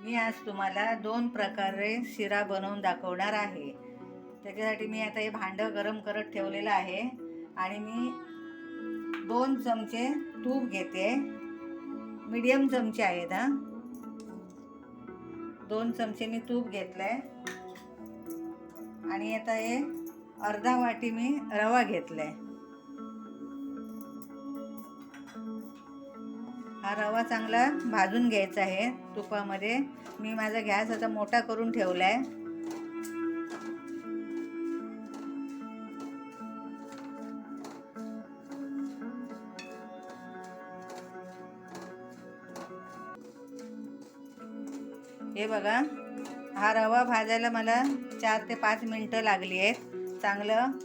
मी आज तुम्हाला दोन प्रकारे शिरा बनवून दाखवणार आहे. त्याच्यासाठी मी आता हे भांडं गरम करत ठेवलेलं आहे आणि मी दोन चमचे तूप घेते. मीडियम चमचे आहेत हा. दोन चमचे मी तूप घेतलं आहे आणि आता हे अर्धा वाटी मी रवा घेतला आहे हा रवा चांगला भाजून घ्यायचा आहे तुपामध्ये. मी माझा गॅस आता मोठा करून ठेवला आहे हे बघा हा रवा भाजायला मला चार ते पाच मिनटं लागली आहेत. चांगलं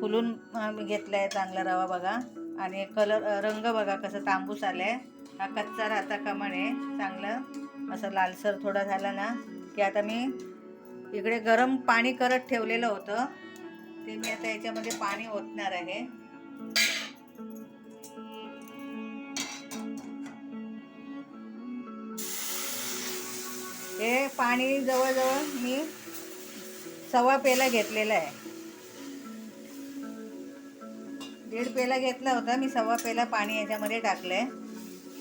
फुलून मी घेतलं आहे चांगला रवा बघा. आणि कलर रंग बघा कसं तांबूस आलं आहे हा कच्चा राहता का चांगलं. असं लालसर थोडा झाला ना की आता मी इकडे गरम पाणी करत ठेवलेलं होतं. ते मी आता याच्यामध्ये पाणी ओतणार आहे. हे पाणी जवळजवळ मी सव्वा पेला घेतलेला आहे. दीड पेला घेतला होता. मी सव्वा पेला पाणी याच्यामध्ये टाकलंय.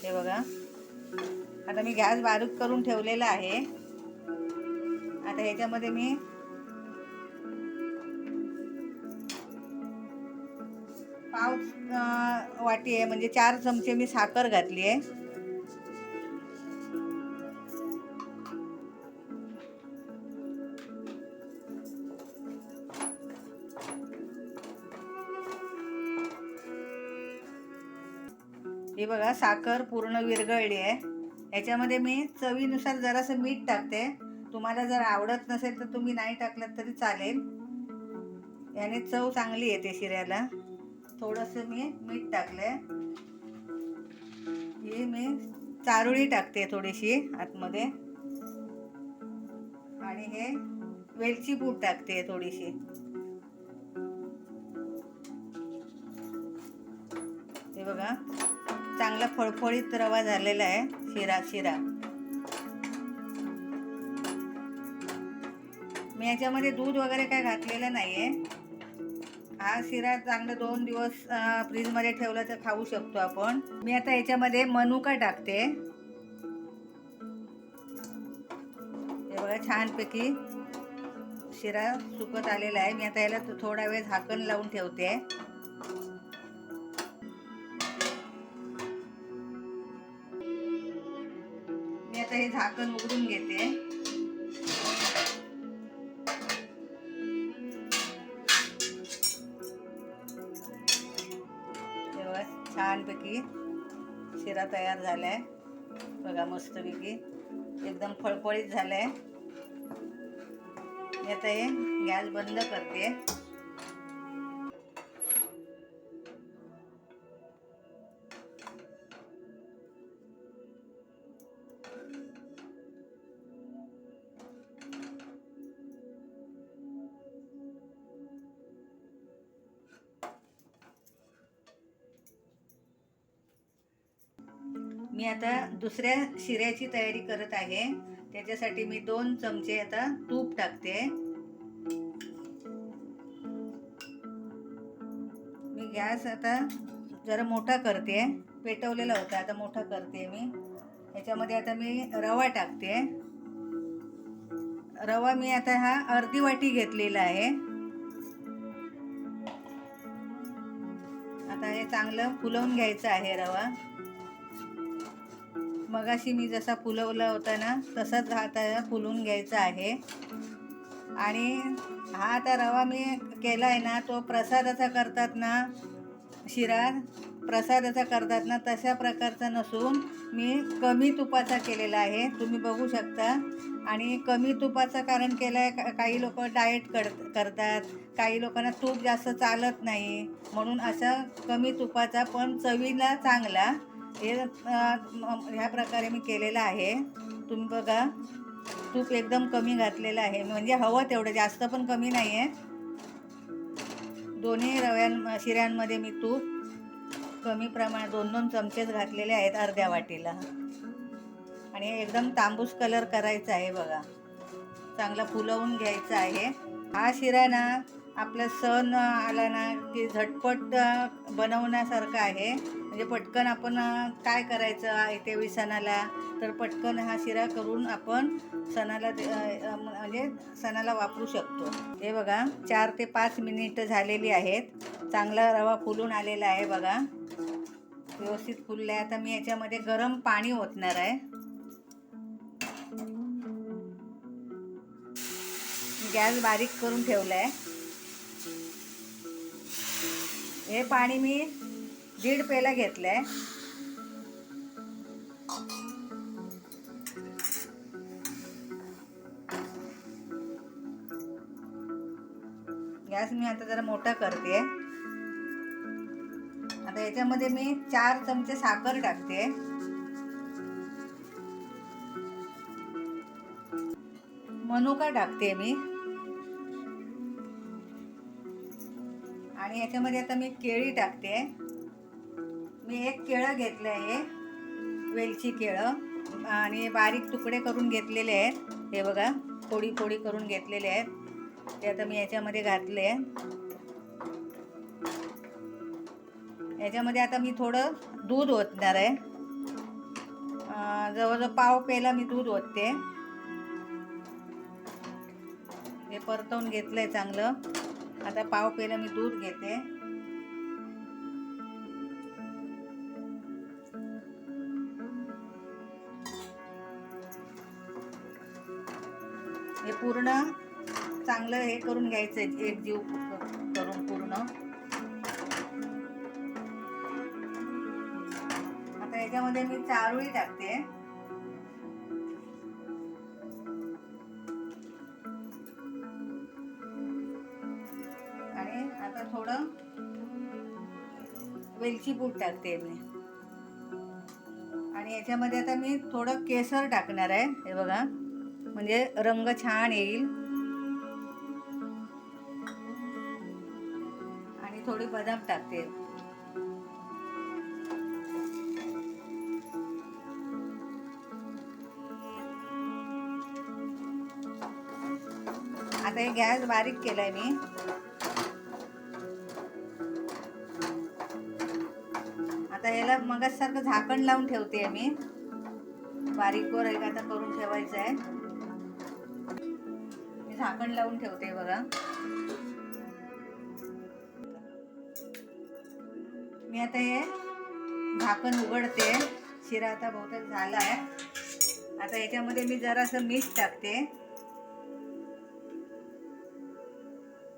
हे बघा. आता मी गॅस बारीक करून ठेवलेला आहे. आता ह्याच्यामध्ये मी पाव वाटी आहे. म्हणजे चार चमचे मी साखर घातली आहे. हे बघा साखर पूर्ण विरघळली आहे. याच्यामध्ये मी चवीनुसार जरासं मीठ टाकते. तुम्हाला जर आवडत नसेल तर तुम्ही नाही टाकलं तरी चालेल. याने चव चांगली येते शिऱ्याला. थोडंसं मी मीठ टाकलंय. ही मी चारोळी टाकते थोडीशी आतमध्ये. आणि हे वेलची पूड टाकते थोडीशी. फळफळीत रवा झालेला आहे शिरा शिरा. मी याच्यामध्ये दूध वगैरे काय घातलेलं नाही आहे हा शिरा चांगला दोन दिवस फ्रीजमध्ये ठेवला तर खाऊ शकतो आपण. मी आता याच्यामध्ये मनुका टाकते. हे बघा छानपैकी शिरा सुकत आलेला आहे. मी आता याला थोडा वेळ झाकण लावून ठेवते. झाकण उघडून घेते. छानपैकी शिरा तयार झालाय. बघा मस्तपैकी. एकदम फळफळीत झालाय. मी आता हे गॅस बंद करते. मी आता दुसऱ्या शिऱ्याची तयारी करत आहे. त्याच्यासाठी मी दोन चमचे आता तूप टाकते. मी गॅस आता जरा मोठा करते. पेटवलेला होता आता मोठा करते मी. याच्यामध्ये आता मी रवा टाकते. रवा मी आता हा अर्धी वाटी घेतलेला आहे. आता हे चांगलं फुलवून घ्यायचं आहे रवा. मगाशी मी जसा फुलवला होता ना तसाच हा आता फुलवून घ्यायचा आहे. आणि हा आता रवा मी केला आहे ना तो प्रसादाचा करतात ना शिरा प्रसादाचा करतात ना तशा प्रकारचा नसून मी कमी तुपाचा केलेला आहे. तुम्ही बघू शकता. आणि कमी तुपाचं कारण केलं आहे काही लोक डाएट कर करतात. काही लोकांना तूप जास्त चालत नाही. म्हणून असा कमी तुपाचा पण चवीला चांगला हे ह्या प्रकारे मी केलेलं आहे. तुम्ही बघा तूप एकदम कमी घातलेलं आहे. म्हणजे हवं तेवढं जास्त पण कमी नाही आहे दोन्ही रव्यां शिऱ्यांमध्ये मी तूप कमी प्रमाणात दोन दोन चमचेच घातलेले आहेत अर्ध्या वाटीला. आणि एकदम तांबूस कलर करायचा आहे बघा. चांगला फुलवून घ्यायचा आहे. हा शिरा ना आपला सण आला ना की झटपट बनवण्यासारखं आहे. म्हणजे पटकन आपण काय करायचं आहे ते सणाला तर पटकन हा शिरा करून आपण सणाला दे- म्हणजे सणाला वापरू शकतो. हे बघा चार ते पाच मिनिटं झालेली आहेत. चांगला रवा फुलून आलेला आहे बघा. व्यवस्थित फुलला आहे. आता मी याच्यामध्ये गरम पाणी ओतणार आहे. गॅस बारीक करून ठेवला आहे. हे पाणी मी दीड पेला घेतलं आहे गॅस मी आता जरा मोठा करते. आता याच्यामध्ये मी चार चमचे साखर टाकते. मनुका टाकते मी. आणि याच्यामध्ये आता मी केळी टाकते. मी एक केळं घेतलं आहे वेलची केळं. आणि बारीक तुकडे करून घेतलेले आहेत. हे बघा फोडी फोडी करून घेतलेले आहेत. ते आता मी याच्यामध्ये घातले याच्यामध्ये आता मी थोडं दूध ओतणार आहे. जवळजवळ पाव पेला मी दूध ओतते. हे परतवून घेतलं आहे चांगलं. आता पाव पेला मी दूध घेते. हे पूर्ण चांगलं हे करून घ्यायचं एक जीव करून पूर्ण. आता याच्यामध्ये मी चारोळी टाकते. मिरची पूड टाकते मी. आणि याच्यामध्ये आता मी थोडं केसर टाकणार आहे. हे बघा. म्हणजे रंग छान येईल. आणि थोडी बदाम टाकते. आता हे गॅस बारीक केलाय मी. याला मगासारखं झाकण लावून ठेवते मी. बारीकोर एक आता करून ठेवायचं आहे. मी झाकण लावून ठेवते बघा. मी आता हे झाकण उघडते. शिरा आता बहुतेक झाला आहे. आता याच्यामध्ये मी जरासं मीठ टाकते.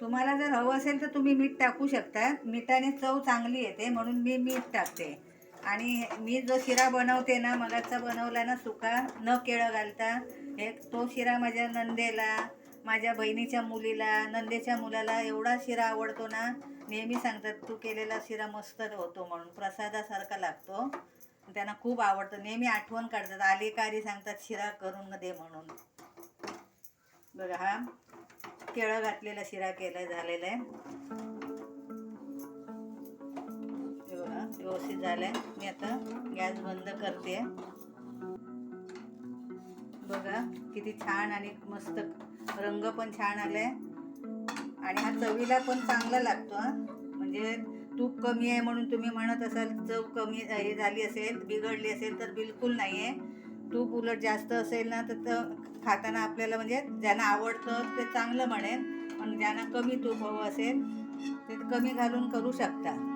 तुम्हाला जर हवं असेल तर तुम्ही मीठ टाकू शकता. मिठाने चव चांगली येते म्हणून मी मीठ टाकते. आणि मी जो शिरा बनवते ना मगाचा बनवला ना सुका न केळं घालता हे तो शिरा माझ्या नंदेला माझ्या बहिणीच्या मुलीला नंदेच्या मुलाला एवढा शिरा आवडतो ना नेहमी सांगतात तू केलेला शिरा मस्त होतो म्हणून. प्रसादासारखा लागतो. त्यांना खूप आवडतं. नेहमी आठवण काढतात. आले का सांगतात शिरा करून दे म्हणून. बघा हा केळं घातलेला शिरा केला झालेला आहे. व्यवस्थित झालं आहे मी आता गॅस बंद करते. बघा किती छान आणि मस्त रंग पण छान आलाय. आणि हा चवीला पण चांगला लागतो हा. म्हणजे तूप कमी आहे म्हणून तुम्ही म्हणत असाल चव कमी हे झाली असेल बिघडली असेल तर बिलकुल नाही आहे तूप उलट जास्त असेल ना तर खाताना आपल्याला म्हणजे ज्यांना आवडतं ते चांगलं म्हणेल पण ज्यांना कमी तूप हवं असेल ते कमी घालून करू शकता.